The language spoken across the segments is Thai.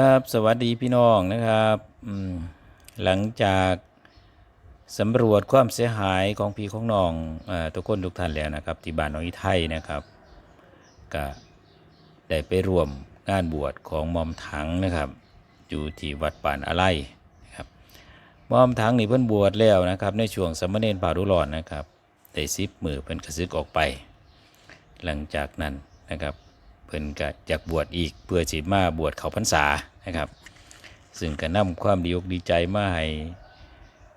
ครับสวัสดีพี่น้องนะครับหลังจากสำรวจความเสียหายของพี่ของน้องอทุกคนทุกท่านแล้วนะครับที่บ้านน้องอีไทยนะครับก็ได้ไปร่วมงานบวชของมอมถังนะครับ อยู่ที่วัดป่านอะไรนะครับมอมถังนี่เพิ่นบวชแล้วนะครับ ในช่วงสามเณรป่าดุร้อนนะครับได้ซิบมือเพิ่นกระซึกออกไป หลังจากนั้นนะครับ เพิ่นก็อยากบวชอีกเพื่อสิมาบวชเขาพรรษานะครับ ซึ่งก็นำความดีอกดีใจมาให้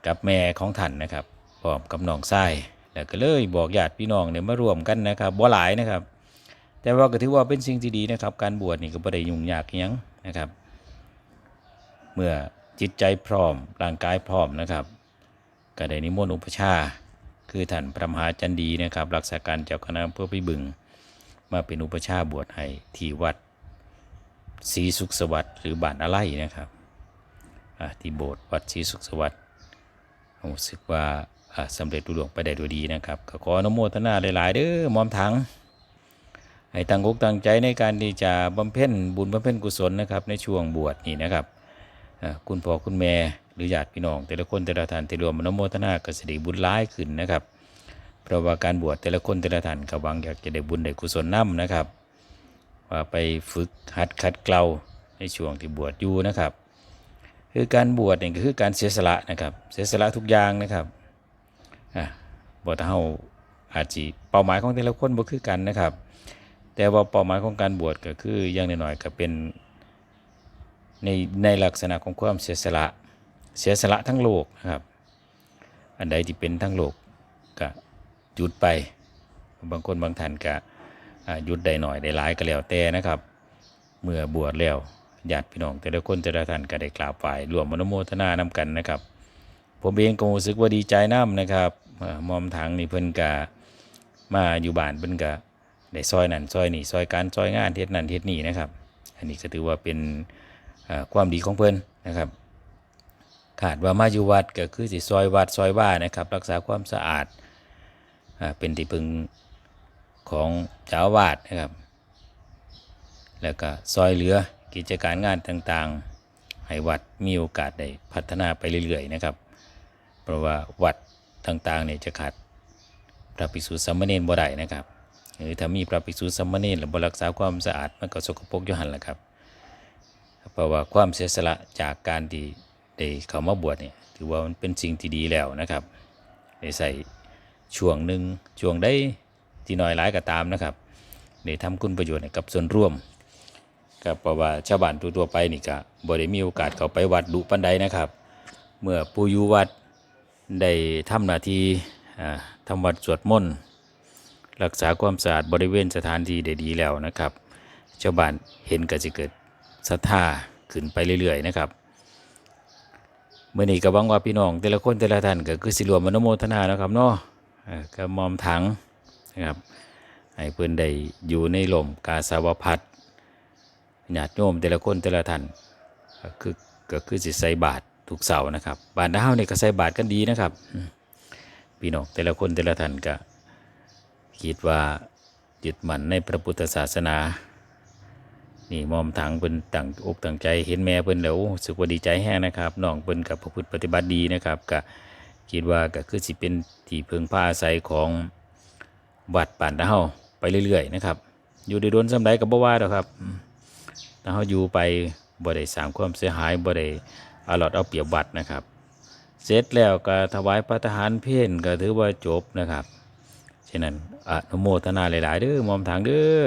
กับแม่ของท่านนะครับพร้อมกับน้องชายแล้วก็เลยบอกญาติพี่น้องเนี่ยมาร่วมกันนะครับบ่หลายนะครับ แต่ว่าก็ถือว่าเป็นสิ่งที่ดีนะครับ การบวชนี่ก็บ่ได้ยุ่งยากยังนะครับ เมื่อจิตใจพร้อมร่างกายพร้อมนะครับก็ได้นิมนต์อุปชาคือท่านพระมหาจันดีนะครับ รักษาการเจ้าคณะอำเภอพิบึง มาเป็นอุปชาบวชให้ที่วัดศรีสุขสวัสดิ์หรือบ้านอะไรนะครับที่โบสถ์วัดศรีสุขสวัสดิ์รู้สึกว่าอ่าสำเร็จรุ่ล่วงไปได้ด้วยดีนะครับขออนุโมทนาหลายๆเด้อมอมถังให้ตั้งอกตั้งใจในการที่จะบำเพ็ญบุญบำเพ็ญกุศลนะครับ ในช่วงบวชนี่นะครับคุณพ่อคุณแม่หรือญาติพี่น้อง แต่ละคนแต่ละท่านที่รวมอนุโมทนาก็สิได้บุญร้ายขึ้นนะครับ เพราะว่าการบวชแต่ละคนแต่ละท่านก็หวังอยากจะได้บุญได้กุศลนํนะครับ ว่าไปฝึกหัดขัดเกลาในช่วงที่บวชอยู่นะครับ คือการบวชเนี่ยก็คือการเสียสละนะครับ เสียสละทุกอย่างนะครับอะบวชเฮาอาจจะเป้าหมายของแต่ละคนบ่คือกันนะครับ แต่ว่าเป้าหมายของการบวชก็คืออย่างน้อยๆก็เป็นในในลักษณะของความเสียสละเสียสละทั้งโลกนะครับ อันใดที่เป็นทั้งโลกก็ หยุดไป บางคนบางท่านก็หยุดได้หน่อยได้หลายก็แล้วแต่นะครับ เมื่อบวชแล้วญาติพี่น้องแต่ละคนแต่ละท่านก็ได้กราบไหว้รวมอนุโมทนานำกันนะครับ ผมเองก็รู้สึกว่าดีใจน้ำนะครับมอมถังนี่เพิ่นกะมาอยู่บ้านเพิ่นกะได้ซอยนั่นซอยนี่ซอยการซอยงานเทศนั่นเทศนี่นะครับ อันนี้ก็ถือว่าเป็นความดีของเพิ่นนะครับขาดว่ามาอยู่วัดก็คือสิซอยวัดซอยว่านะครับ รักษาความสะอาด เป็นที่พึงของเจ้าวาดนะครับ แล้วก็ซอยเหลือกิจการงานต่างๆ ให้วัดมีโอกาสได้พัฒนาไปเรื่อยๆนะครับ เพราะว่าวัดต่างๆเนี่ยจะขาดพระภิกษุสามเณรบ่ได้นะครับ หรือถ้ามีพระภิกษุสามเณรแล้วบ่รักษาความสะอาดมันก็สกปรกอยู่หันแหละครับ เพราะว่าความเสียสละจากการที่ได้เข้ามาบวชเนี่ยถือว่ามันเป็นสิ่งที่ดีแล้วนะครับได้ใส่ ช่วงหนึ่งช่วงได้ที่น้อยหลายก็ตามนะครับได้ทำคุณประโยชน์กับส่วนร่วมก็เพราะว่าชาวบ้านทั่วไปนี่ก็บ่ได้มีโอกาสเข้าไปวัดดุปันใดนะครับ เมื่อผู้อยู่วัดได้ทำหน้าที่อ่าทำวัดสวดมนต์รักษาความสะอาดบริเวณสถานที่ได้ดีแล้วนะครับ ชาวบ้านเห็นก็จะเกิดศรัทธาขึ้นไปเรื่อยๆนะครับเมื่อนี้ก็หวังว่าพี่น้องแต่ละคนแต่ละท่านก็คือสิรวมอนุโมทนานะครับเนาะ ก็มอมถังนะครับให้เพื่อนได้อยู่ในลมกาสาวพัดญาติโยมแต่ละคนแต่ละท่านก็คือก็คือสิใส่บาตรทุกเสาร์นะครับบ้านดาวเนี่ยก็ใส่บาตรกันดีนะครับพี่น้องแต่ละคนแต่ละท่านก็คิดว่ายึดมั่นในพระพุทธศาสนา นี่มอมถังเพิ่นตั้งอกตั้งใจเห็นแม่เพิ่นแล้วสึกว่าดีใจแห้งนะครับน้องเพิ่นกับประพฤติปฏิบัติดีนะครับก็ คิดว่าก็คือสิเป็นที่เพึ่งพาอาศัยของวัดป่านตะเฮาไปเรื่อยๆนะครับ อยู่ได้โดนสำใดก็บ่ว่าดอกครับอืมถ้าเฮาอยู่ไปบ่ได้สร้างความเสียหายบ่ได้เอาหลอดเอาเปรียบวัดนะครับ เสร็จแล้วก็ถวายพระทหารเพลก็ถือว่าจบนะครับฉะนั้นอนุโมทนาหลายๆเด้อมอมถังเด้อ